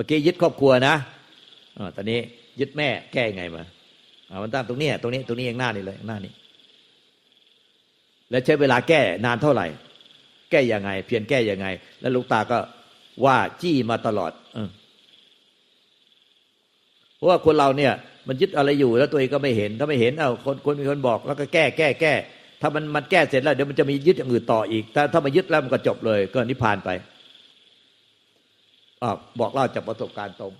มื่อกี้ยึดครอบครัวนะอ่าตอนนี้ยึดแม่แก้ยังไงมาอามันตั้งตรงนี้ตรงนี้ตรงนี้ยังหน้านี่เลยหน้านี้ แล้วใช้เวลาแก้นานเท่าไหร่ แก้ยังไง เพียรแก้ยังไง แล้วลูกตาก็ว่าจี้มาตลอดเอเพราะว่าคนเราเนี่ย มันยึดอะไรอยู่แล้วตัวเองก็ไม่เห็น ถ้าไม่เห็นเอ้าคนคนมีคนบอกแล้วก็แก้แก้แก้ถ้ามันมันแก้เสร็จแล้วเดี๋ยวมันจะมียึดอย่างอื่นต่ออีกแต่ถ้ามายึดแล้วมันก็จบเลย ก็นิพพานไป อบอกเล่าจากประสบการณ์ตรง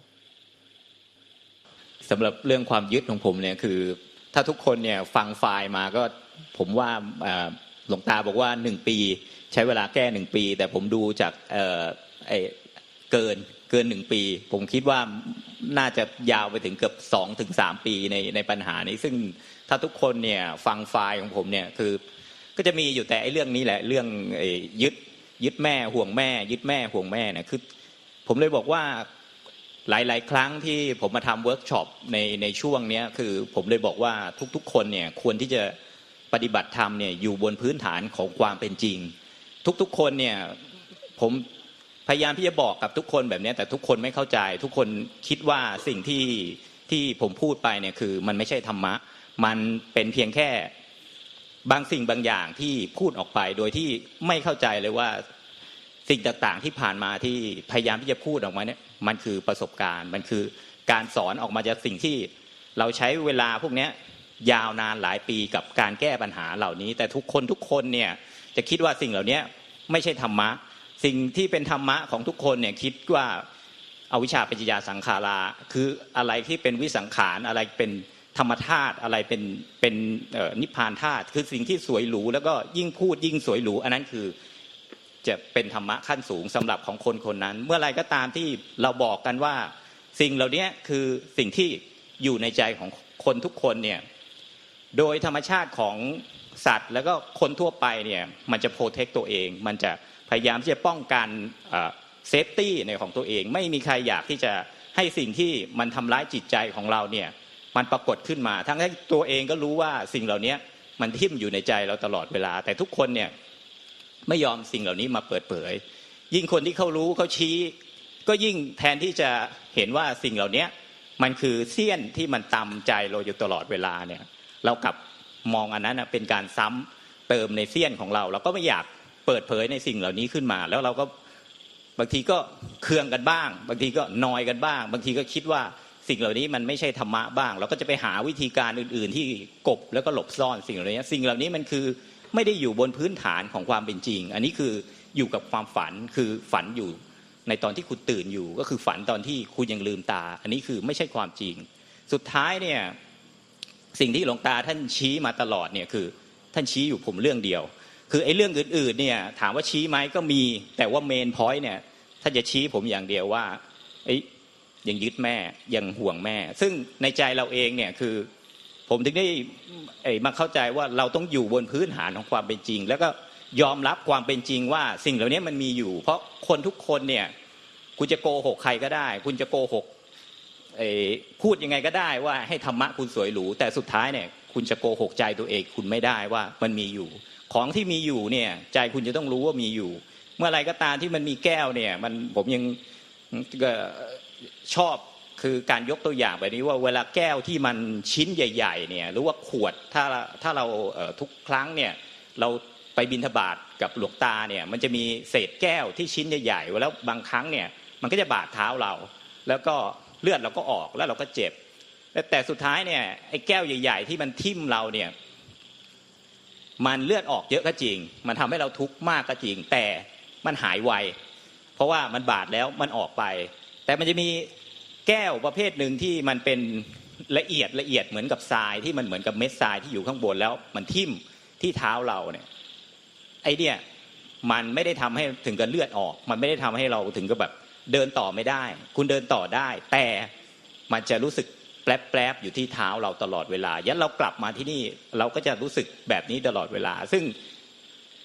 สำหรับเรื่องความยึดของผมเนี่ยคือ ถ้าทุกคนเนี่ยฟังไฟล์มาก็ผมว่าหลวงตาบอกว่าหนึ่งปี ใช้เวลาแก้หนึ่งปี แต่ผมดูจากเออเกินเกินหนึ่งปี ผมคิดว่าน่าจะยาวไปถึงเกือบสองถึงสามปีในในปัญหานี้ ซึ่งถ้าทุกคนเนี่ยฟังไฟล์ของผมเนี่ยคือ ก็จะมีอยู่แต่ไอ้เรื่องนี้แหละเรื่องยึดยึดแม่ห่วงแม่ ยึดแม่ห่วงแม่เนี่ยคือ ผมเลยบอกว่าหลาย ๆ ครั้งที่ผมมาทำเวิร์กช็อปในในช่วงนี้คือผมเลยบอกว่าทุกๆ คนเนี่ยควรที่จะปฏิบัติธรรมเนี่ยอยู่บนพื้นฐานของความเป็นจริง ทุกๆ คนเนี่ยผมพยายามที่จะบอกกับทุกคนแบบนี้แต่ทุกคนไม่เข้าใจ ทุกคนคิดว่าสิ่งที่ที่ผมพูดไปเนี่ยคือมันไม่ใช่ธรรมะ มันเป็นเพียงแค่บางสิ่งบางอย่างที่พูดออกไปโดยที่ไม่เข้าใจเลยว่า สิ่งต่างๆที่ผ่านมาที่พยายามที่จะพูดออกมาเนี่ยมันคือประสบการณ์ มันคือการสอนออกมาจากสิ่งที่เราใช้เวลาพวกเนี้ยยาวนานหลายปีกับการแก้ปัญหาเหล่านี้ แต่ทุกคนทุกคนเนี่ยจะคิดว่าสิ่งเหล่านี้ไม่ใช่ธรรมะ สิ่งที่เป็นธรรมะของทุกคนเนี่ยคิดว่าอาวิชชาปัญญาสังขาราคืออะไรที่เป็นวิสังขารอะไรเป็นธรรมธาตุอะไรเป็นเป็นนิพพานธาตุคือสิ่งที่สวยหรูแล้วก็ยิ่งพูดยิ่งสวยหรูอันนั้นคือ จะเป็นธรรมะขั้นสูงสำหรับของคนคนนั้น เมื่อไรก็ตามที่เราบอกกันว่า สิ่งเหล่านี้คือสิ่งที่อยู่ในใจของคนทุกคนเนี่ยโดยธรรมชาติของสัตว์ แล้วก็คนทั่วไปเนี่ยมันจะโปรเทคตัวเอง มันจะพยายามที่จะป้องกันเซฟตี้ในของตัวเอง ไม่มีใครอยากที่จะให้สิ่งที่มันทำร้ายจิตใจของเราเนี่ยมันปรากฏขึ้นมา ทั้งที่ตัวเองก็รู้ว่าสิ่งเหล่านี้มันทิ่มอยู่ในใจเราตลอดเวลา แต่ทุกคนเนี่ย ไม่ยอมสิ่งเหล่านี้มาเปิดเผย ยิ่งคนที่เขารู้เขาชี้ ก็ยิ่งแทนที่จะเห็นว่าสิ่งเหล่านี้มันคือเสี้ยนที่มันตำใจเราอยู่ตลอดเวลาเนี่ย เรากลับมองอันนั้นเป็นการซ้ำเติมในเสี้ยนของเรา เราก็ไม่อยากเปิดเผยในสิ่งเหล่านี้ขึ้นมา แล้วเราก็บางทีก็เคืองกันบ้าง บางทีก็นอยกันบ้าง บางทีก็คิดว่าสิ่งเหล่านี้มันไม่ใช่ธรรมะบ้าง เราก็จะไปหาวิธีการอื่น ๆ ที่กบแล้วก็หลบซ่อนสิ่งเหล่านี้ สิ่งเหล่านี้มันคือ ไม่ได้อยู่บนพื้นฐานของความเป็นจริง อันนี้คืออยู่กับความฝันคือฝันอยู่ในตอนที่คุณตื่นอยู่ ก็คือฝันตอนที่คุณยังลืมตา อันนี้คือไม่ใช่ความจริง สุดท้ายเนี่ยสิ่งที่หลวงตาท่านชี้มาตลอดเนี่ยคือท่านชี้อยู่ผมเรื่องเดียว คือไอ้เรื่องอื่นๆเนี่ยถามว่าชี้ไหมก็มี แต่ว่าเมนพอยต์เนี่ยท่านจะชี้ผมอย่างเดียวว่าไอ้ยังยึดแม่ยังห่วงแม่ ซึ่งในใจเราเองเนี่ยคือ ผมถึงได้มาเข้าใจว่าเราต้องอยู่บนพื้นฐานของความเป็นจริง แล้วก็ยอมรับความเป็นจริงว่าสิ่งเหล่านี้มันมีอยู่ เพราะคนทุกคนเนี่ยคุณจะโกหกใครก็ได้ คุณจะโกหกพูดยังไงก็ได้ว่าให้ธรรมะคุณสวยหรูแต่สุดท้ายเนี่ยคุณจะโกหกใจตัวเองคุณไม่ได้ว่ามันมีอยู่ ของที่มีอยู่เนี่ยใจคุณจะต้องรู้ว่ามีอยู่ เมื่อไรก็ตามที่มันมีแก้วเนี่ยมันผมยังชอบ คือการยกตัวอย่างแบบนี้ว่าเวลาแก้วที่มันชิ้นใหญ่ๆเนี่ยหรือว่าขวดถ้าถ้าเราทุกครั้งเนี่ยเราไปบินทบาทกับหลวงตาเนี่ยมันจะมีเศษแก้วที่ชิ้นใหญ่ๆแล้วบางครั้งเนี่ยมันก็จะบาดเท้าเรา แล้วก็เลือดเราก็ออกแล้วเราก็เจ็บ แต่สุดท้ายเนี่ยไอ้แก้วใหญ่ ๆ ที่มันทิ่มเราเนี่ยมันเลือดออกเยอะก็จริง มันทำให้เราทุกข์มากก็จริง แต่มันหายไว เพราะว่ามันบาดแล้วมันออกไป แต่มันจะมี แก้วประเภทหนึ่งที่มันเป็นละเอียดละเอียดเหมือนกับทรายที่มันเหมือนกับเม็ดทรายที่อยู่ข้างบนแล้วมันทิ่มที่เท้าเราเนี่ยไอเนี่ยมันไม่ได้ทำให้ถึงกับเลือดออก มันไม่ได้ทำให้เราถึงกับแบบเดินต่อไม่ได้ คุณเดินต่อได้ แต่มันจะรู้สึกแปลบๆอยู่ที่เท้าเราตลอดเวลา ยันเรากลับมาที่นี่เราก็จะรู้สึกแบบนี้ตลอดเวลา ซึ่ง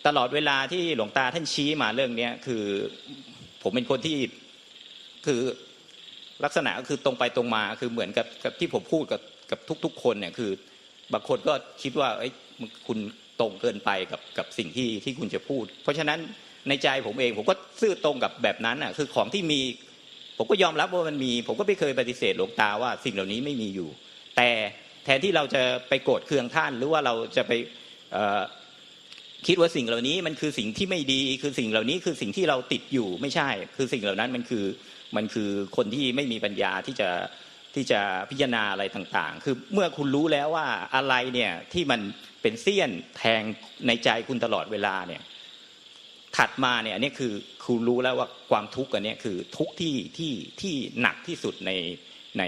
ตลอดเวลาที่หลวงตาท่านชี้มาเรื่องเนี้ยคือผมเป็นคนที่คือ ลักษณะก็คือตรงไปตรงมาคือเหมือนกับกับที่ผมพูดกับกับทุก ๆ คนเนี่ยคือบางคนก็คิดว่าไอ้คุณตรงเกินไปกับกับสิ่งที่ที่คุณจะพูด เพราะฉะนั้นในใจผมเองผมก็ซื่อตรงกับแบบนั้นอะคือของที่มี ผมก็ยอมรับว่ามันมี ผมก็ไม่เคยปฏิเสธหลวงตาว่าสิ่งเหล่านี้ไม่มีอยู่ แต่แทนที่เราจะไปโกรธเคืองท่าน หรือว่าเราจะไปคิดว่าสิ่งเหล่านี้มันคือสิ่งที่ไม่ดีคือสิ่งเหล่านี้คือสิ่งที่เราติดอยู่ไม่ใช่ คือสิ่งเหล่านั้นมันคือ มันคือคนที่ไม่มีปัญญาที่จะที่จะพิจารณาอะไรต่าง ๆ คือเมื่อคุณรู้แล้วว่าอะไรเนี่ยที่มันเป็นเสี้ยนแทงในใจคุณตลอดเวลาเนี่ยถัดมาเนี่ยอันนี้คือคุณรู้แล้วว่าความทุกข์อันเนี้ยคือทุกข์ที่ที่ที่หนักที่สุดในใน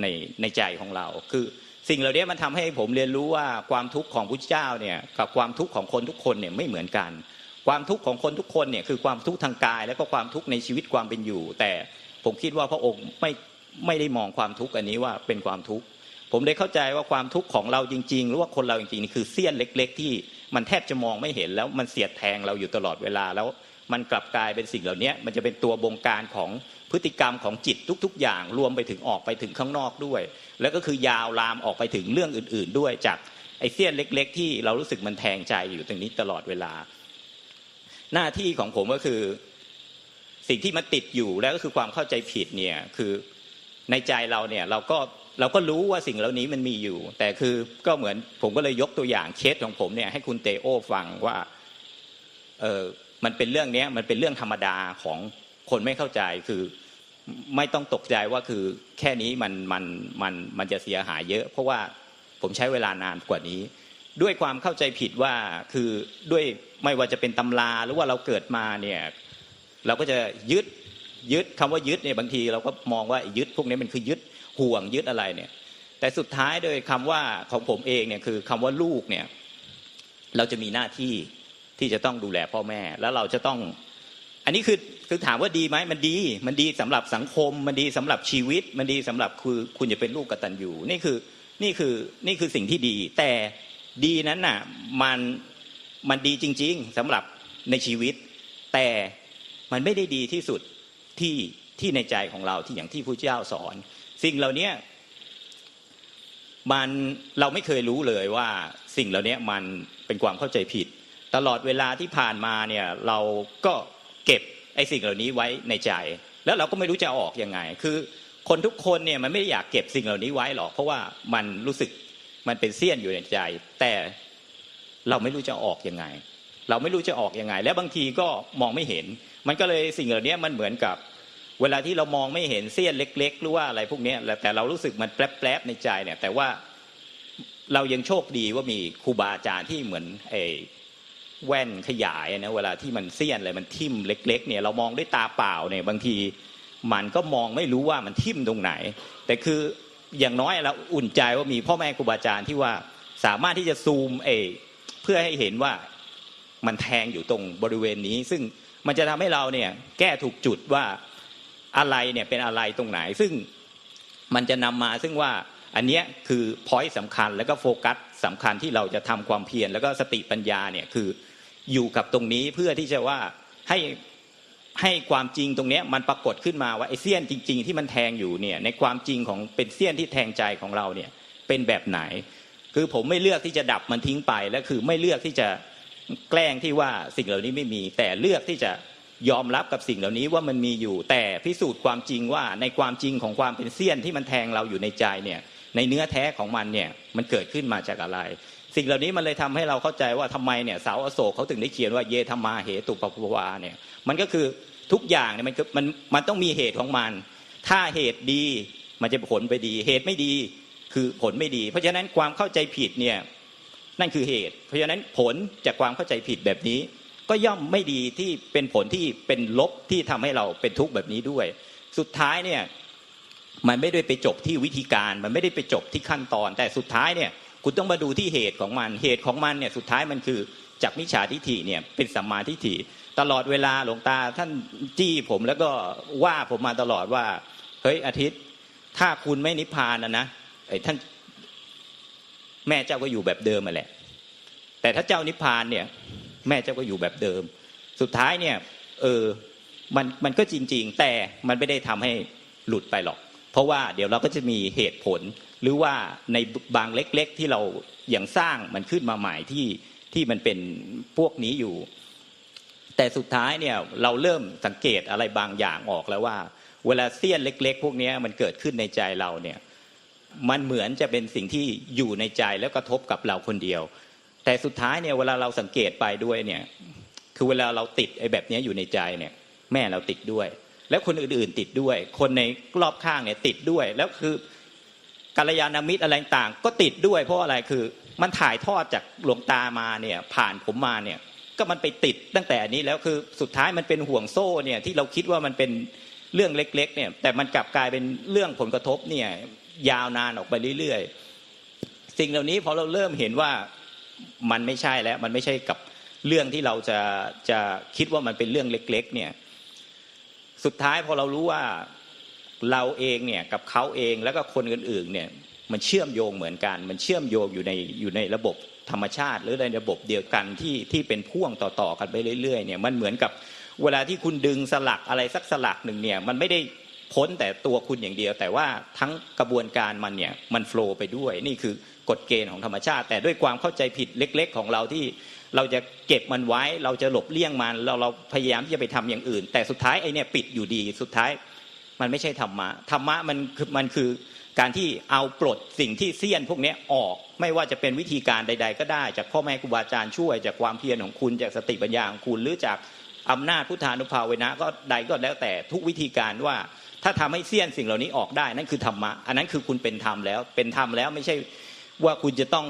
ในในใจของเรา คือสิ่งเหล่านี้มันทำให้ผมเรียนรู้ว่าความทุกข์ของพุทธเจ้าเนี่ยกับความทุกข์ของคนทุกคนเนี่ยไม่เหมือนกัน ความทุกข์ของคนทุกคนเนี่ยคือความทุกข์ทางกาย แล้วก็ความทุกข์ในชีวิตความเป็นอยู่ แต่ผมคิดว่าพระองค์ไม่ไม่ได้มองความทุกข์อันนี้ว่าเป็นความทุกข์ผมได้เข้าใจว่าความทุกข์ของเราจริง ๆ หรือว่าคนเราจริงๆนี่คือเสี้ยนเล็ก ๆ ที่มันแทบจะมองไม่เห็นแล้วมันเสียดแทงเราอยู่ตลอดเวลาแล้วมันกลับกลายเป็นสิ่งเหล่านี้มันจะเป็นตัวบงการของพฤติกรรมของจิตทุก ๆ อย่างรวมไปถึงออกไปถึงข้างนอกด้วย แล้วก็คือยาวลามออกไปถึงเรื่องอื่น ๆ ด้วยจากไอเสี้ยนเล็ก ๆ ที่เรารู้สึกมันแทงใจอยู่ตรงนี้ตลอดเวลา หน้าที่ของผมก็คือสิ่งที่มันติดอยู่แล้วก็คือความเข้าใจผิดเนี่ยคือในใจเราเนี่ยเราก็เราก็รู้ว่าสิ่งเหล่านี้มันมีอยู่ แต่คือก็เหมือนผมก็เลยยกตัวอย่างเคสของผมเนี่ยให้คุณเตโอฟังว่าเออมันเป็นเรื่องเนี้ยมันเป็นเรื่องธรรมดาของคนไม่เข้าใจคือไม่ต้องตกใจว่าคือแค่นี้มันมันมันมันจะเสียหายเยอะ เพราะว่าผมใช้เวลานานกว่านี้ ด้วยความเข้าใจผิดว่าคือด้วย ไม่ว่าจะเป็นตำราหรือว่าเราเกิดมาเนี่ยเราก็จะยึดยึดคำว่ายึดเนี่ยบางทีเราก็มองว่ายึดพวกนี้มันคือยึดห่วงยึดอะไรเนี่ย แต่สุดท้ายโดยคำว่าของผมเองเนี่ยคือคำว่าลูกเนี่ยเราจะมีหน้าที่ที่จะต้องดูแลพ่อแม่ แล้วเราจะต้อง อันนี้คือคือถามว่าดีไหมมันดี มันดีสำหรับสังคม มันดีสำหรับชีวิต มันดีสำหรับคือคุณจะเป็นลูกกตัญญูนี่คือนี่คือนี่คือสิ่งที่ดี แต่ดีนั้นน่ะมัน มันดีจริง ๆสำหรับในชีวิต แต่มันไม่ได้ดีที่สุดที่ที่ในใจของเราที่อย่างที่พระเจ้าสอน สิ่งเหล่านี้มันเราไม่เคยรู้เลยว่าสิ่งเหล่านี้มันเป็นความเข้าใจผิด ตลอดเวลาที่ผ่านมาเนี่ยเราก็เก็บไอ้สิ่งเหล่านี้ไว้ในใจ แล้วเราก็ไม่รู้จะออกยังไง คือคนทุกคนเนี่ยมันไม่ได้อยากเก็บสิ่งเหล่านี้ไว้หรอกเพราะว่ามันรู้สึกมันเป็นเสี้ยนอยู่ในใจ แต่ เราไม่รู้จะออกยังไง เราไม่รู้จะออกยังไง แล้วบางทีก็มองไม่เห็น มันก็เลยสิ่งเหล่านี้มันเหมือนกับ เวลาที่เรามองไม่เห็นเสี้ยนเล็ก ๆ หรือว่าอะไรพวกนี้แต่เรารู้สึกมันแปรบๆในใจเนี่ยแต่ว่าเรายังโชคดีว่ามีครูบาอาจารย์ที่เหมือนไอ้แว่นขยายนะเวลาที่มันเสี้ยนอะไรมันทิ่มเล็ก ๆ เนี่ยเรามองด้วยตาเปล่าเนี่ยบางทีมันก็มองไม่รู้ว่ามันทิ่มตรงไหน แต่คืออย่างน้อยเราอุ่นใจว่ามีพ่อแม่ครูบาอาจารย์ที่ว่าสามารถที่จะซูมเอ พื่อให้เห็นว่ามันแทงอยู่ตรงบริเวณนี้ ซึ่งมันจะทำให้เราเนี่ยแก้ถูกจุดว่าอะไรเนี่ยเป็นอะไรตรงไหน ซึ่งมันจะนำมาซึ่งว่าอันเนี้ยคือพอยต์สำคัญแล้วก็โฟกัสสำคัญที่เราจะทำความเพียรแล้วก็สติปัญญาเนี่ยคืออยู่กับตรงนี้เพื่อที่จะว่าให้ให้ความจริงตรงเนี้ยมันปรากฏขึ้นมาว่าไอ้เสี้ยนจริง ๆ ที่มันแทงอยู่เนี่ยในความจริงของเป็นเสี้ยนที่แทงใจของเราเนี่ยเป็นแบบไหน คือผมไม่เลือกที่จะดับมันทิ้งไปแล้วคือไม่เลือกที่จะแกล้งที่ว่าสิ่งเหล่านี้ไม่มี แต่เลือกที่จะยอมรับกับสิ่งเหล่านี้ว่ามันมีอยู่ แต่พิสูจน์ความจริงว่าในความจริงของความเป็นเสี้ยนที่มันแทงเราอยู่ในใจเนี่ย ในเนื้อแท้ของมันเนี่ยมันเกิดขึ้นมาจากอะไร สิ่งเหล่านี้มันเลยทำให้เราเข้าใจว่าทำไมเนี่ยสาวอโศกเขาถึงได้เขียนว่าเยธรรมาเหตุปปวาเนี่ยมันก็คือทุกอย่างเนี่ยมันมันมันต้องมีเหตุของมัน ถ้าเหตุดีมันจะผลไปดี เหตุไม่ดี คือผลไม่ดี เพราะฉะนั้นความเข้าใจผิดเนี่ยนั่นคือเหตุ เพราะฉะนั้นผลจากความเข้าใจผิดแบบนี้ ก็ย่อมไม่ดีที่เป็นผลที่เป็นลบที่ทำให้เราเป็นทุกข์แบบนี้ด้วย สุดท้ายเนี่ยมันไม่ได้ไปจบที่วิธีการ มันไม่ได้ไปจบที่ขั้นตอน แต่สุดท้ายเนี่ยคุณต้องมาดูที่เหตุของมัน เหตุของมันเนี่ยสุดท้ายมันคือจากมิจฉาทิฏฐิเนี่ยเป็นสัมมาทิฏฐิตลอดเวลาหลวงตาท่านจี้ผมแล้วก็ว่าผมมาตลอดว่าเฮ้ยอาทิตย์ ถ้าคุณไม่นิพพานนะนะ ไอ้ท่านแม่เจ้าก็อยู่แบบเดิมมาแหละ แต่ถ้าเจ้านิพพานเนี่ย แม่เจ้าก็อยู่แบบเดิม สุดท้ายเนี่ย เออมันมันก็จริง ๆ แต่มันไม่ได้ทำให้หลุดไปหรอก เพราะว่าเดี๋ยวเราก็จะมีเหตุผล หรือว่าในบางเล็ก ๆ ที่เราอย่างสร้างมันขึ้นมาใหม่ที่ที่มันเป็นพวกนี้อยู่ แต่สุดท้ายเนี่ยเราเริ่มสังเกตอะไรบางอย่างออกแล้วว่า เวลาเสี้ยนเล็ก ๆ พวกนี้มันเกิดขึ้นในใจเราเนี่ย มันเหมือนจะเป็นสิ่งที่อยู่ในใจแล้วกระทบกับเราคนเดียว แต่สุดท้ายเนี่ยเวลาเราสังเกตไปด้วยเนี่ย คือเวลาเราติดไอ้แบบนี้อยู่ในใจเนี่ย แม่เราติดด้วย แล้วคนอื่นๆติดด้วย คนในรอบข้างเนี่ยติดด้วยแล้วคือกัลยาณมิตรอะไรต่างก็ติดด้วย เพราะอะไรคือมันถ่ายทอดจากหลวงตามาเนี่ยผ่านผมมาเนี่ย ก็มันไปติดตั้งแต่นนี้แล้วคือสุดท้ายมันเป็นห่วงโซ่เนี่ยที่เราคิดว่ามันเป็นเรื่องเล็ก ๆ เนี่ย แต่มันกลับกลายเป็นเรื่องผลกระทบเนี่ย ยาวนานออกไปเรื่อยๆ สิ่งเหล่านี้พอเราเริ่มเห็นว่ามันไม่ใช่แล้ว มันไม่ใช่กับเรื่องที่เราจะจะคิดว่ามันเป็นเรื่องเล็ก ๆ เนี่ย สุดท้ายพอเรารู้ว่าเราเองเนี่ยกับเขาเองแล้วก็คนอื่นๆเนี่ยมันเชื่อมโยงเหมือนกัน มันเชื่อมโยงอยู่ในอยู่ในระบบธรรมชาติ หรือในระบบเดียวกันที่ที่เป็นพ่วงต่อๆกันไปเรื่อยๆเนี่ยมันเหมือนกับเวลาที่คุณดึงสลักอะไรสักสลักหนึ่งเนี่ยมันไม่ได้ พ้นแต่ตัวคุณอย่างเดียว แต่ว่าทั้งกระบวนการมันเนี่ยมันโฟล์ไปด้วย นี่คือกฎเกณฑ์ของธรรมชาติ แต่ด้วยความเข้าใจผิดเล็ก ๆ ของเราที่เราจะเก็บมันไว้ เราจะหลบเลี่ยงมันเราเราพยายามที่จะไปทำอย่างอื่น แต่สุดท้ายไอ้เนี่ยปิดอยู่ดีสุดท้ายมันไม่ใช่ธรรมะธรรมะมันคือมันคือการที่เอาปลดสิ่งที่เสี้ยนพวกนี้ออก ไม่ว่าจะเป็นวิธีการใด ๆ ก็ได้ จากพ่อแม่ครูบาอาจารย์ช่วยจากความเพียรของคุณจากสติปัญญาของคุณ หรือจากอำนาจพุทธานุภาเวนะก็ใดก็แล้วแต่ทุกวิธีการว่า ถ้าทำให้เสี้ยนสิ่งเหล่านี้ออกได้นั่นคือธรรมะอันนั้นคือคุณเป็นธรรมแล้วเป็นธรรมแล้วไม่ใช่ว่าคุณจะต้อง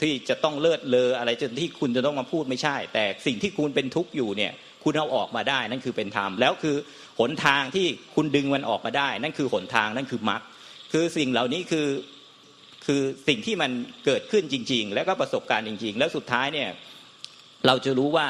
ที่จะต้องเลิศเลออะไรจนที่คุณจะต้องมาพูดไม่ใช่ แต่สิ่งที่คุณเป็นทุกข์อยู่เนี่ย คุณเอาออกมาได้นั่นคือเป็นธรรมแล้วคือหนทางที่คุณดึงมันออกมาได้ นั่นคือหนทางนั่นคือมรรคคือสิ่งเหล่านี้คือคือสิ่งที่มันเกิดขึ้นจริง ๆ แล้วก็ประสบการณ์จริง ๆ แล้วสุดท้ายเนี่ยเราจะรู้ว่า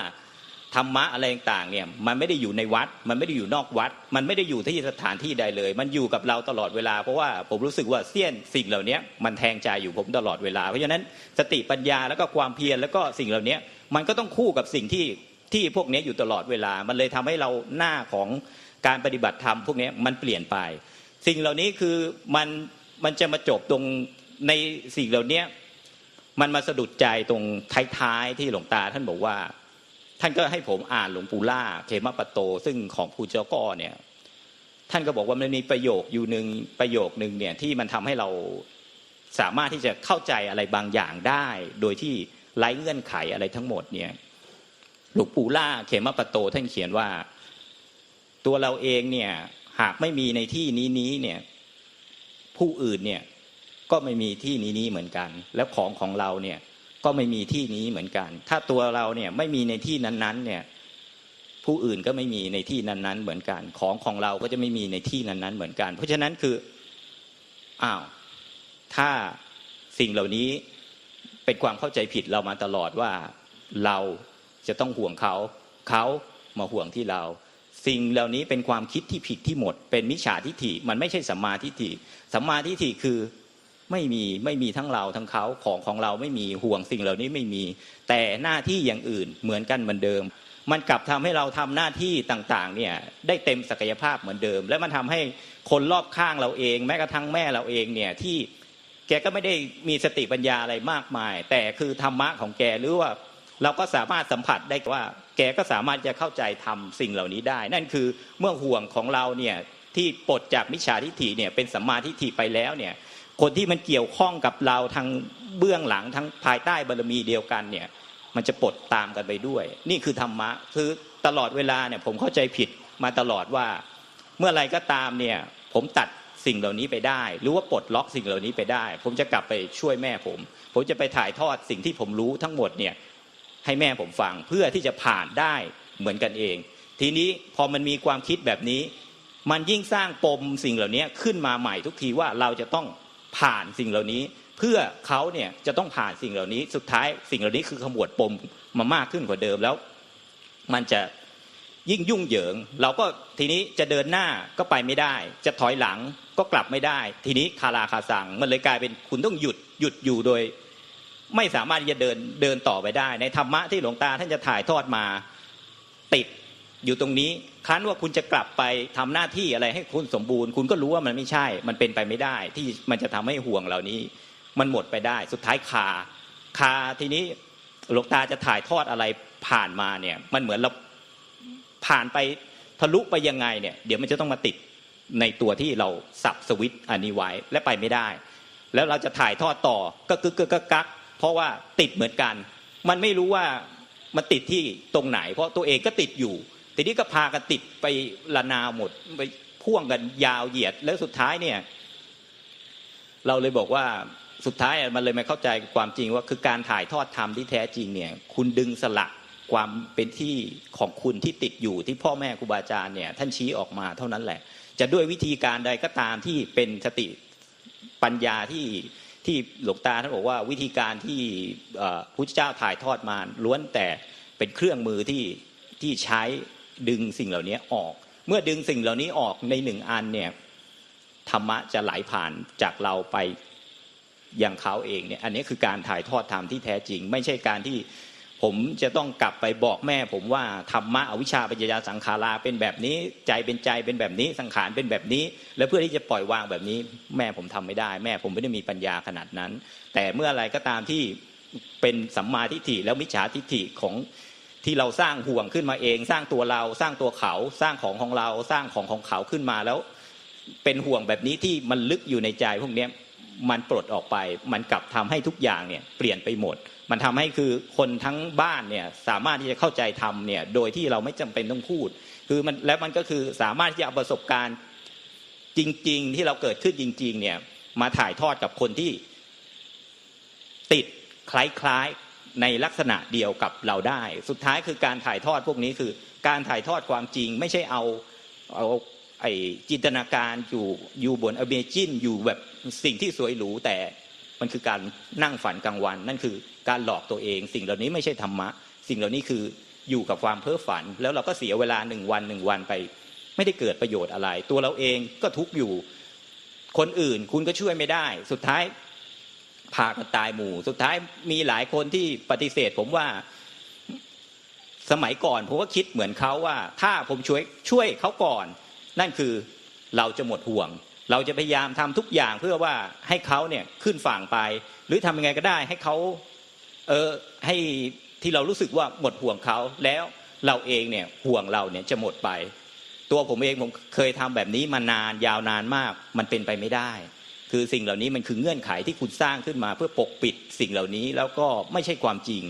ธรรมะอะไรต่างเนี่ยมันไม่ได้อยู่ในวัด มันไม่ได้อยู่นอกวัด มันไม่ได้อยู่ที่สถานที่ใดเลย มันอยู่กับเราตลอดเวลาเพราะว่าผมรู้สึกว่าเสี้ยนสิ่งเหล่านี้มันแทงใจอยู่ผมตลอดเวลา เพราะฉะนั้นสติปัญญาแล้วก็ความเพียรแล้วก็สิ่งเหล่านี้มันก็ต้องคู่กับสิ่งที่ที่พวกนี้อยู่ตลอดเวลา มันเลยทำให้เราหน้าของการปฏิบัติธรรมพวกนี้มันเปลี่ยนไป สิ่งเหล่านี้คือมันมันจะมาจบตรงในสิ่งเหล่านี้มันมาสะดุดใจตรงท้ายๆที่หลวงตาท่านบอกว่า ท่านก็ให้ผมอ่านหลวงปู่ล่าเขมปโต ซึ่งของภูเจ้าก้อเนี่ย ท่านก็บอกว่ามันมีประโยคอยู่หนึ่งประโยคหนึ่งเนี่ยที่มันทำให้เราสามารถที่จะเข้าใจอะไรบางอย่างได้ โดยที่ไร้เงื่อนไขอะไรทั้งหมดเนี่ยหลวงปู่ล่าเขมปโต ท่านเขียนว่า ตัวเราเองเนี่ยหากไม่มีในที่นี้นี้เนี่ยผู้อื่นเนี่ยก็ไม่มีที่นี้นี้เหมือนกัน แล้วของของเราเนี่ย ก็ไม่มีที่นี้เหมือนกัน ถ้าตัวเราเนี่ยไม่มีในที่นั้นๆ เนี่ย ผู้อื่นก็ไม่มีในที่นั้นๆ เหมือนกัน ของของเราก็จะไม่มีในที่นั้นๆ เหมือนกัน เพราะฉะนั้นคืออ้าวถ้าสิ่งเหล่านี้เป็นความเข้าใจผิดเรามาตลอดว่าเราจะต้องห่วงเขา เขามาห่วงที่เรา สิ่งเหล่านี้เป็นความคิดที่ผิดที่หมด เป็นมิจฉาทิฏฐิมันไม่ใช่สัมมาทิฏฐิสัมมาทิฏฐิคือ ไม่มีไม่มีทั้งเราทั้งเขาของของเราไม่มีห่วงสิ่งเหล่านี้ไม่มี แต่หน้าที่อย่างอื่นเหมือนกันเหมือนเดิม มันกลับทำให้เราทำหน้าที่ต่างๆเนี่ยได้เต็มศักยภาพเหมือนเดิม และมันทำให้คนรอบข้างเราเอง แม้กระทั่งแม่เราเองเนี่ยที่แกก็ไม่ได้มีสติปัญญาอะไรมากมาย แต่คือธรรมะของแกหรือว่าเราก็สามารถสัมผัสได้ว่า แกก็สามารถจะเข้าใจทำสิ่งเหล่านี้ได้ นั่นคือเมื่อห่วงของเราเนี่ยที่ปลดจากมิจฉาทิฏฐิเนี่ยเป็นสัมมาทิฏฐิไปแล้วเนี่ย คนที่มันเกี่ยวข้องกับเราทางเบื้องหลังทั้งภายใต้บารมีเดียวกันเนี่ย มันจะปลดตามกันไปด้วย นี่คือธรรมะคือตลอดเวลาเนี่ยผมเข้าใจผิดมาตลอดว่า เมื่อไรก็ตามเนี่ย ผมตัดสิ่งเหล่านี้ไปได้ หรือว่าปลดล็อกสิ่งเหล่านี้ไปได้ ผมจะกลับไปช่วยแม่ผม ผมจะไปถ่ายทอดสิ่งที่ผมรู้ทั้งหมดเนี่ยให้แม่ผมฟังเพื่อที่จะผ่านได้เหมือนกันเอง ทีนี้พอมันมีความคิดแบบนี้ มันยิ่งสร้างปมสิ่งเหล่านี้ขึ้นมาใหม่ทุกทีว่าเราจะต้อง ผ่านสิ่งเหล่านี้ เพื่อเขาเนี่ยจะต้องผ่านสิ่งเหล่านี้ สุดท้ายสิ่งเหล่านี้คือขมวดปมมามากขึ้นกว่าเดิมแล้ว มันจะยิ่งยุ่งเหยิง เราก็ทีนี้จะเดินหน้าก็ไปไม่ได้ จะถอยหลังก็กลับไม่ได้ ทีนี้คาราคาสั่งมันเลยกลายเป็นคุณต้องหยุดหยุดอยู่โดย ไม่สามารถจะเดินเดินต่อไปได้ ในธรรมะที่หลวงตาท่านจะถ่ายทอดมาติด อยู่ตรงนี้คันว่าคุณจะกลับไปทำหน้าที่อะไรให้คุณสมบูรณ์ คุณก็รู้ว่ามันไม่ใช่ มันเป็นไปไม่ได้ ที่มันจะทำให้ห่วงเหล่านี้ มันหมดไปได้ สุดท้ายคาคาทีนี้หลวงตาจะถ่ายทอดอะไรผ่านมาเนี่ย มันเหมือนเราผ่านไปทะลุไปยังไงเนี่ย เดี๋ยวมันจะต้องมาติดในตัวที่เราสับสวิตอันนี้ไว้และไปไม่ได้ แล้วเราจะถ่ายทอดต่อก็กึกกึกกักกักเพราะว่าติดเหมือนกัน มันไม่รู้ว่ามันติดที่ตรงไหน เพราะตัวเองก็ติดอยู่ ทีนี้ก็พากันติดไปละนาวหมดไปพ่วงกันยาวเหยียดแล้วสุดท้ายเนี่ย เราเลยบอกว่าสุดท้ายมันเลยไม่เข้าใจความจริงว่าคือการถ่ายทอดธรรมที่แท้จริงเนี่ย คุณดึงสลักความเป็นที่ของคุณที่ติดอยู่ที่พ่อแม่ครูบาอาจารย์เนี่ย ท่านชี้ออกมาเท่านั้นแหละ จะด้วยวิธีการใดก็ตามที่เป็นสติปัญญาที่ที่หลวงตาท่านบอกว่าวิธีการที่พุทธเจ้าถ่ายทอดมาล้วนแต่เป็นเครื่องมือที่ที่ใช้ ดึงสิ่งเหล่านี้ออก เมื่อดึงสิ่งเหล่านี้ออกในหนึ่งอันเนี่ยธรรมะจะไหลผ่านจากเราไปอย่างเขาเองเนี่ยอันนี้คือการถ่ายทอดธรรมที่แท้จริง ไม่ใช่การที่ผมจะต้องกลับไปบอกแม่ ผมว่าธรรมะอวิชชาปัญญาสังขาราเป็นแบบนี้ใจเป็นใจเป็นแบบนี้สังขารเป็นแบบนี้ แล้วเพื่อที่จะปล่อยวางแบบนี้ แม่ผมทำไม่ได้ แม่ผมไม่ได้มีปัญญาขนาดนั้น แต่เมื่ออะไรก็ตามที่เป็นสัมมาทิฏฐิแล้วมิจฉาทิฏฐิของ ที่เราสร้างห่วงขึ้นมาเอง สร้างตัวเราสร้างตัวเขาสร้างของของเราสร้างของของเขาขึ้นมาแล้ว เป็นห่วงแบบนี้ที่มันลึกอยู่ในใจพวกนี้มันปลดออกไป มันกลับทำให้ทุกอย่างเนี่ยเปลี่ยนไปหมด มันทำให้คือคนทั้งบ้านเนี่ยสามารถที่จะเข้าใจทำเนี่ยโดยที่เราไม่จำเป็นต้องพูด คือมันแล้วมันก็คือสามารถที่จะเอาประสบการณ์จริง ๆ ที่เราเกิดขึ้นจริง ๆ เนี่ยมาถ่ายทอดกับคนที่ติดคล้ายๆ ในลักษณะเดียวกับเราได้ สุดท้ายคือการถ่ายทอดพวกนี้คือ การถ่ายทอดความจริง ไม่ใช่เอาเอาไอจินตนาการอยู่อยู่บนอเมจินอยู่แบบสิ่งที่สวยหรูแต่มันคือการนั่งฝันกลางวัน นั่นคือการหลอกตัวเอง สิ่งเหล่านี้ไม่ใช่ธรรมะ สิ่งเหล่านี้คืออยู่กับความเพ้อฝัน แล้วเราก็เสียเวลาหนึ่งวันหนึ่งวันไป ไม่ได้เกิดประโยชน์อะไร ตัวเราเองก็ทุกข์อยู่คนอื่นคุณก็ช่วยไม่ได้ สุดท้าย พากันตายหมู่ สุดท้ายมีหลายคนที่ปฏิเสธ ผมว่าสมัยก่อนผมก็คิดเหมือนเขาว่า ถ้าผมช่วยช่วยเขาก่อน นั่นคือเราจะหมดห่วง เราจะพยายามทำทุกอย่างเพื่อว่าให้เขาเนี่ยขึ้นฝั่งไป หรือทำยังไงก็ได้ให้เขาเออให้ที่เรารู้สึกว่าหมดห่วงเขาแล้วเราเองเนี่ยห่วงเราเนี่ยจะหมดไป ตัวผมเองผมเคยทำแบบนี้มานานยาวนานมาก มันเป็นไปไม่ได้ คือสิ่งเหล่านี้มันคือเงื่อนไขที่คุณสร้างขึ้นมาเพื่อปกปิดสิ่งเหล่านี้แล้วก็ไม่ใช่ความจริง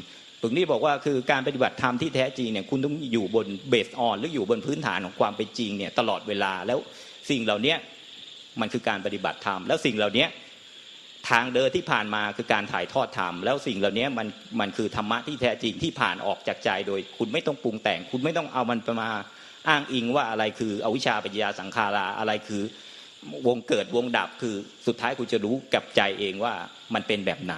ตรงนี้บอกว่าคือการปฏิบัติธรรมที่แท้จริงเนี่ยคุณต้องอยู่บนเบสออนหรืออยู่บนพื้นฐานของความเป็นจริงเนี่ยตลอดเวลาแล้วสิ่งเหล่านี้มันคือการปฏิบัติธรรมแล้วสิ่งเหล่านี้ทางเดินที่ผ่านมาคือการถ่ายทอดธรรมแล้วสิ่งเหล่านี้มันมันคือธรรมะที่แท้จริงที่ผ่านออกจากใจโดย คุณไม่ต้องปรุงแต่ง คุณไม่ต้องเอามันมาอ้างอิงว่าอะไรคืออวิชชาปัญญาสังขาราอะไรคือ วงเกิดวงดับคือสุดท้ายคุณจะรู้กับใจเองว่ามันเป็นแบบไหน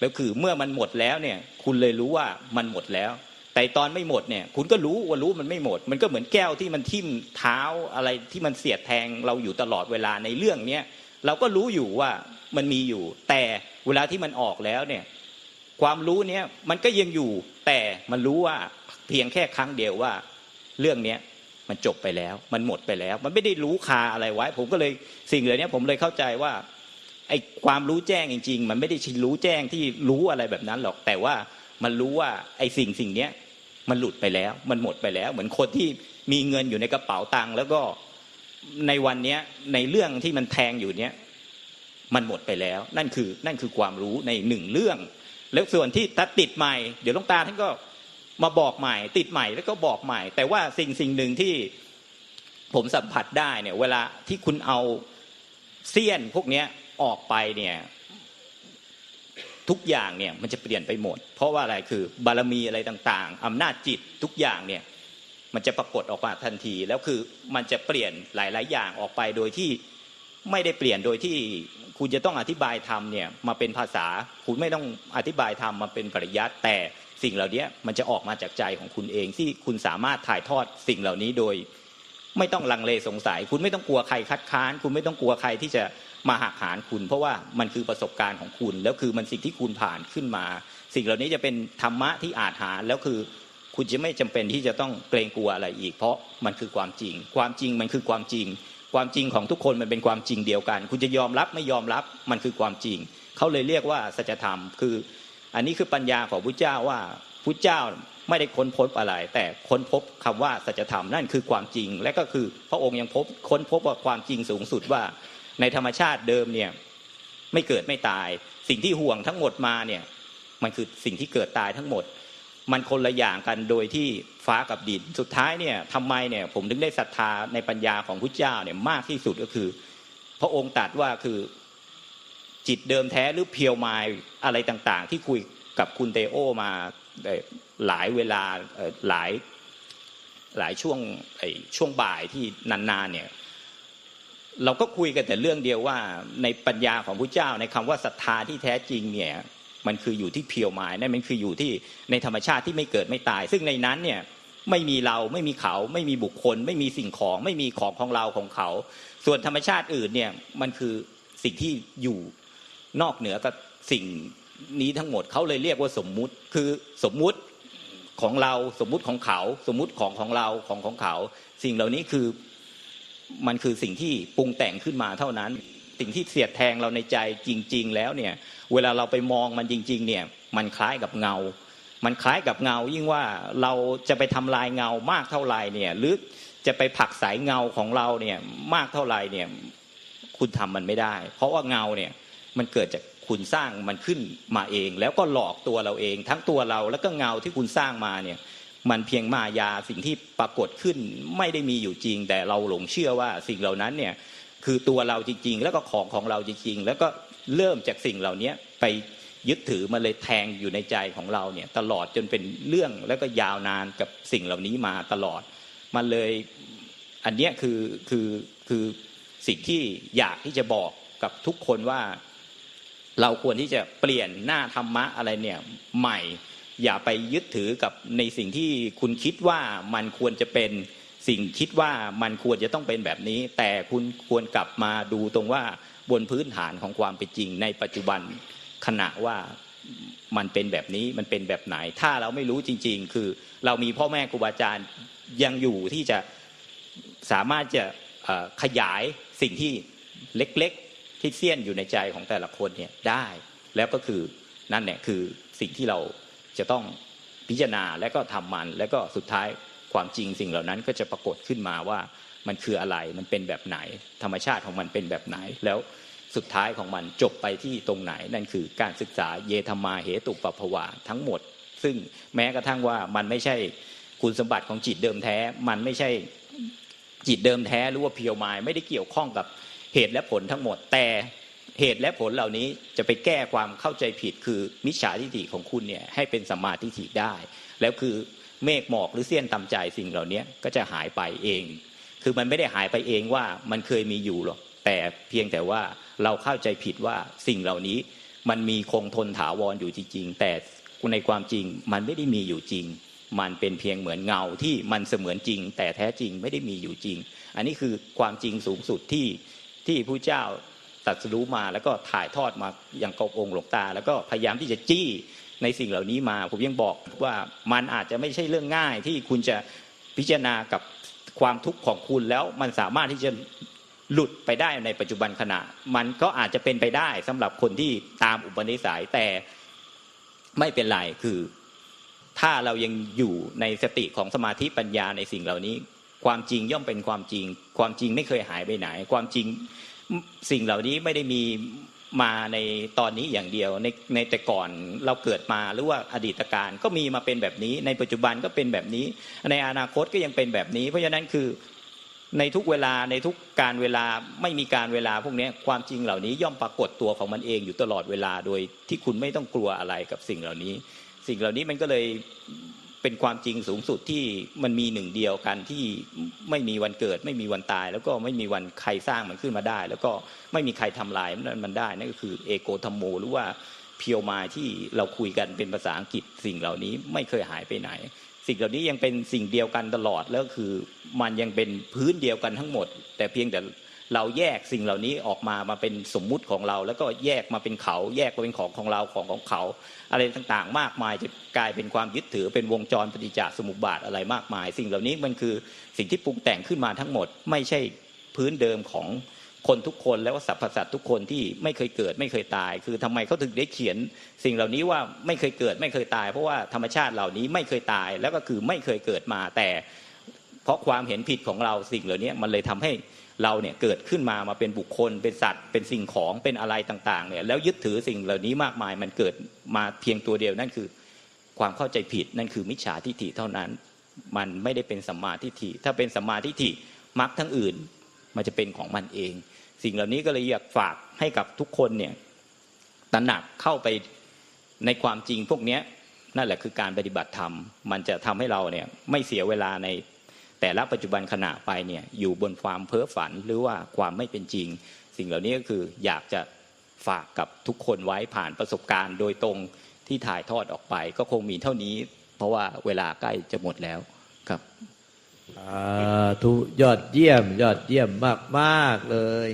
แล้วคือเมื่อมันหมดแล้วเนี่ย คุณเลยรู้ว่ามันหมดแล้ว แต่ตอนไม่หมดเนี่ย คุณก็รู้ว่ารู้มันไม่หมด มันก็เหมือนแก้วที่มันทิ่มเท้าอะไรที่มันเสียดแทงเราอยู่ตลอดเวลาในเรื่องเนี้ยเราก็รู้อยู่ว่ามันมีอยู่ แต่เวลาที่มันออกแล้วเนี่ย ความรู้เนี้ยมันก็ยังอยู่ แต่มันรู้ว่าเพียงแค่ครั้งเดียวว่า เรื่องเนี้ย มันจบไปแล้ว มันหมดไปแล้ว มันไม่ได้รู้คาอะไรไว้ ผมก็เลยสิ่งเหล่านี้ผมเลยเข้าใจว่าไอ้ความรู้แจ้งจริง ๆ มันไม่ได้ชินรู้แจ้งที่รู้อะไรแบบนั้นหรอก แต่ว่ามันรู้ว่าไอ้สิ่งสิ่งเนี้ยมันหลุดไปแล้ว มันหมดไปแล้ว เหมือนคนที่มีเงินอยู่ในกระเป๋าตังค์แล้วก็ในวันเนี้ยในเรื่องที่มันแทงอยู่เนี้ยมันหมดไปแล้ว นั่นคือนั่นคือความรู้ในหนึ่งเรื่อง แล้วส่วนที่ตัดติดใหม่ เดี๋ยวลงตาท่านก็ มาบอกใหม่ ติดใหม่แล้วก็บอกใหม่ แต่ว่าสิ่งสิ่งหนึ่งที่ผมสัมผัสได้เนี่ยเวลาที่คุณเอาเสี้ยนพวกนี้ออกไปเนี่ยทุกอย่างเนี่ยมันจะเปลี่ยนไปหมด เพราะว่าอะไรคือบารมีอะไรต่างๆอำนาจจิตทุกอย่างเนี่ยมันจะปรากฏออกมาทันที แล้วคือมันจะเปลี่ยนหลาย ๆ อย่างออกไปโดยที่ไม่ได้เปลี่ยนโดยที่คุณจะต้องอธิบายธรรมเนี่ยมาเป็นภาษา คุณไม่ต้องอธิบายธรรมมาเป็นปริยัติแต่ สิ่งเหล่านี้มันจะออกมาจากใจของคุณเองที่คุณสามารถถ่ายทอดสิ่งเหล่านี้โดย ไม่ต้องลังเลสงสัย คุณไม่ต้องกลัวใครคัดค้าน คุณไม่ต้องกลัวใครที่จะมาหักหานคุณ เพราะว่ามันคือประสบการณ์ของคุณ แล้วคือมันสิ่งที่คุณผ่านขึ้นมา สิ่งเหล่านี้จะเป็นธรรมะที่อาจหารแล้วคือคุณจะไม่จำเป็นที่จะต้องเกรงกลัวอะไรอีก เพราะมันคือความจริง ความจริงมันคือความจริง ความจริงของทุกคนมันเป็นความจริงเดียวกัน คุณจะยอมรับไม่ยอมรับมันคือความจริง เขาเลยเรียกว่าสัจธรรมคือ อันนี้คือปัญญาของพระเจ้าว่าพระเจ้าไม่ได้ค้นพบอะไร แต่ค้นพบคำว่าสัจธรรมนั่นคือความจริง และก็คือพระองค์ยังพบค้นพบว่าความจริงสูงสุดว่า ในธรรมชาติเดิมเนี่ยไม่เกิดไม่ตาย สิ่งที่ห่วงทั้งหมดมาเนี่ยมันคือสิ่งที่เกิดตายทั้งหมด มันคนละอย่างกันโดยที่ฟ้ากับดินสุดท้ายเนี่ยทำไมเนี่ยผมถึงได้ศรัทธาในปัญญาของพุทธเจ้าเนี่ยมากที่สุดก็คือ พระองค์ตรัสว่าคือ จิตเดิมแท้หรือเพียวมายอะไรต่าง ๆ ที่คุยกับคุณเตโอมาหลายเวลาหลายหลายช่วงช่วงบ่ายที่นานๆเนี่ยเราก็คุยกันแต่เรื่องเดียวว่าในปัญญาของพระเจ้าในคำว่าศรัทธาที่แท้จริงเนี่ยมันคืออยู่ที่เพียวหมายนั่นมันคืออยู่ที่ในธรรมชาติที่ไม่เกิดไม่ตาย ซึ่งในนั้นเนี่ยไม่มีเราไม่มีเขาไม่มีบุคคล ไม่มีสิ่งของไม่มีของของเราของเขา ส่วนธรรมชาติอื่นเนี่ยมันคือสิ่งที่อยู่ นอกเหนือกับสิ่งนี้ทั้งหมดเขาเลยเรียกว่าสมมุติ คือสมมุติของเราสมมุติของเขา สมมุติของของเราของของเขา สิ่งเหล่านี้คือมันคือสิ่งที่ปรุงแต่งขึ้นมาเท่านั้น สิ่งที่เสียดแทงเราในใจจริง ๆ แล้วเนี่ย เวลาเราไปมองมันจริง ๆ เนี่ย มันคล้ายกับเงา มันคล้ายกับเงา ยิ่งว่าเราจะไปทำลายเงามากเท่าไหร่เนี่ย หรือจะไปผักสายเงาของเราเนี่ยมากเท่าไหร่เนี่ย คุณทำมันไม่ได้ เพราะว่าเงาเนี่ย มันเกิดจากคุณสร้างมันขึ้นมาเอง แล้วก็หลอกตัวเราเอง ทั้งตัวเราแล้วก็เงาที่คุณสร้างมาเนี่ยมันเพียงมายาสิ่งที่ปรากฏขึ้นไม่ได้มีอยู่จริง แต่เราหลงเชื่อว่าสิ่งเหล่านั้นเนี่ยคือตัวเราจริง ๆ แล้วก็ของของเราจริง ๆ แล้วก็เริ่มจากสิ่งเหล่านี้ไปยึดถือมาเลยแทงอยู่ในใจของเราเนี่ยตลอดจนเป็นเรื่องแล้วก็ยาวนานกับสิ่งเหล่านี้มาตลอด มันเลยอันเนี้ยคือคือคือสิ่งที่อยากที่จะบอกกับทุกคนว่า เราควรที่จะเปลี่ยนหน้าธรรมะอะไรเนี่ยใหม่ อย่าไปยึดถือกับในสิ่งที่คุณคิดว่ามันควรจะเป็นสิ่งคิดว่ามันควรจะต้องเป็นแบบนี้ แต่คุณควรกลับมาดูตรงว่าบนพื้นฐานของความเป็นจริง ในปัจจุบันขณะว่ามันเป็นแบบนี้มันเป็นแบบไหน ถ้าเราไม่รู้จริง ๆ คือเรามีพ่อแม่ครูบาอาจารย์ยังอยู่ที่จะสามารถจะขยายสิ่งที่เล็ก ที่เสี้ยนอยู่ในใจของแต่ละคนเนี่ยได้ แล้วก็คือนั่นเนี่ยคือสิ่งที่เราจะต้องพิจารณาและก็ทำมัน แล้วก็สุดท้ายความจริงสิ่งเหล่านั้นก็จะปรากฏขึ้นมาว่ามันคืออะไรมันเป็นแบบไหน ธรรมชาติของมันเป็นแบบไหน แล้วสุดท้ายของมันจบไปที่ตรงไหน นั่นคือการศึกษาเยธรรมาเหตุปปภวาทั้งหมด ซึ่งแม้กระทั่งว่ามันไม่ใช่คุณสมบัติของจิตเดิมแท้ มันไม่ใช่จิตเดิมแท้หรือว่าเพียวมายไม่ได้เกี่ยวข้องกับ เหตุและผลทั้งหมด แต่เหตุและผลเหล่านี้จะไปแก้ความเข้าใจผิดคือมิจฉาทิฏฐิของคุณเนี่ยให้เป็นสัมมาทิฏฐิได้ แล้วคือเมฆหมอกหรือเสี้ยนตำใจสิ่งเหล่านี้ก็จะหายไปเอง คือมันไม่ได้หายไปเองว่ามันเคยมีอยู่หรอกแต่เพียงแต่ว่าเราเข้าใจผิดว่าสิ่งเหล่านี้มันมีคงทนถาวรอยู่จริงๆแต่ในความจริงมันไม่ได้มีอยู่จริง มันเป็นเพียงเหมือนเงาที่มันเสมือนจริง แต่แท้จริงไม่ได้มีอยู่จริง อันนี้คือความจริงสูงสุดที่ ที่ผู้เจ้าตัดสู้มาแล้วก็ถ่ายทอดมาอย่างกบองค์หลวงตา แล้วก็พยายามที่จะจี้ในสิ่งเหล่านี้มา ผมยังบอกว่ามันอาจจะไม่ใช่เรื่องง่ายที่คุณจะพิจารณากับความทุกข์ของคุณแล้วมันสามารถที่จะหลุดไปได้ในปัจจุบันขณะ มันก็อาจจะเป็นไปได้สำหรับคนที่ตามอุปนิสัยแต่ไม่เป็นไรคือ ถ้าเรายังอยู่ในสติของสมาธิปัญญาในสิ่งเหล่านี้ ความจริงย่อมเป็นความจริง ความจริงไม่เคยหายไปไหน ความจริงสิ่งเหล่านี้ไม่ได้มีมาในตอนนี้อย่างเดียวในในแต่ก่อนเราเกิดมาหรือว่าอดีตการก็มีมาเป็นแบบนี้ ในปัจจุบันก็เป็นแบบนี้ ในอนาคตก็ยังเป็นแบบนี้ เพราะฉะนั้นคือในทุกเวลาในทุกการเวลาไม่มีการเวลาพวกนี้ความจริงเหล่านี้ย่อมปรากฏตัวของมันเองอยู่ตลอดเวลาโดยที่คุณไม่ต้องกลัวอะไรกับสิ่งเหล่านี้ สิ่งเหล่านี้มันก็เลย เป็นความจริงสูงสุดที่มันมีหนึ่งเดียวกันที่ไม่มีวันเกิด ไม่มีวันตาย แล้วก็ไม่มีวันใครสร้างมันขึ้นมาได้ แล้วก็ไม่มีใครทำลายมันได้นั่นก็คือเอโกธรรมโมหรือว่าเพียวมาที่เราคุยกันเป็นภาษาอังกฤษสิ่งเหล่านี้ไม่เคยหายไปไหน สิ่งเหล่านี้ยังเป็นสิ่งเดียวกันตลอดแล้วคือมันยังเป็นพื้นเดียวกันทั้งหมด แต่เพียงแต่ เราแยกสิ่งเหล่านี้ออกมามาเป็นสมมุติของเรา แล้วก็แยกมาเป็นเขา แยกมาเป็นของของเราของของเขา อะไรต่างๆ มากมายจะกลายเป็นความยึดถือเป็นวงจรปฏิจจสมุปบาทอะไรมากมาย สิ่งเหล่านี้มันคือสิ่งที่ปรุงแต่งขึ้นมาทั้งหมด ไม่ใช่พื้นเดิมของคนทุกคนแล้วก็สรรพสัตว์ทุกคนที่ไม่เคยเกิดไม่เคยตาย คือทำไมเขาถึงได้เขียน สิ่งเหล่านี้ว่าไม่เคยเกิดไม่เคยตาย เพราะว่าธรรมชาติเหล่านี้ไม่เคยตายแล้วก็คือไม่เคยเกิดมาแต่ เพราะความเห็นผิดของเราสิ่งเหล่านี้มันเลยทำให้ เราเนี่ยเกิดขึ้นมามาเป็นบุคคล เป็นสัตว์ เป็นสิ่งของเป็นอะไรต่างๆเนี่ยแล้วยึดถือสิ่งเหล่านี้มากมายมันเกิดมาเพียงตัวเดียวนั่นคือ ความเข้าใจผิดนั่นคือมิจฉาทิฏฐิเท่านั้น มันไม่ได้เป็นสัมมาทิฏฐิถ้าเป็นสัมมาทิฏฐิมรรคทั้งอื่น มันจะเป็นของมันเอง สิ่งเหล่านี้ก็เลยอยากฝากให้กับทุกคนเนี่ยตระหนักเข้าไปในความจริงพวกนี้นั่นแหละคือการปฏิบัติธรรม มันจะทำให้เราเนี่ยไม่เสียเวลาใน แต่ละปัจจุบันขณะไปเนี่ยอยู่บนความเพ้อฝันหรือว่าความไม่เป็นจริง สิ่งเหล่านี้ก็คืออยากจะฝากกับทุกคนไว้ผ่านประสบการณ์โดยตรงที่ถ่ายทอดออกไป ก็คงมีเท่านี้ เพราะว่าเวลาใกล้จะหมดแล้วครับทุยอดเยี่ยม ยอดเยี่ยมมากมากเลย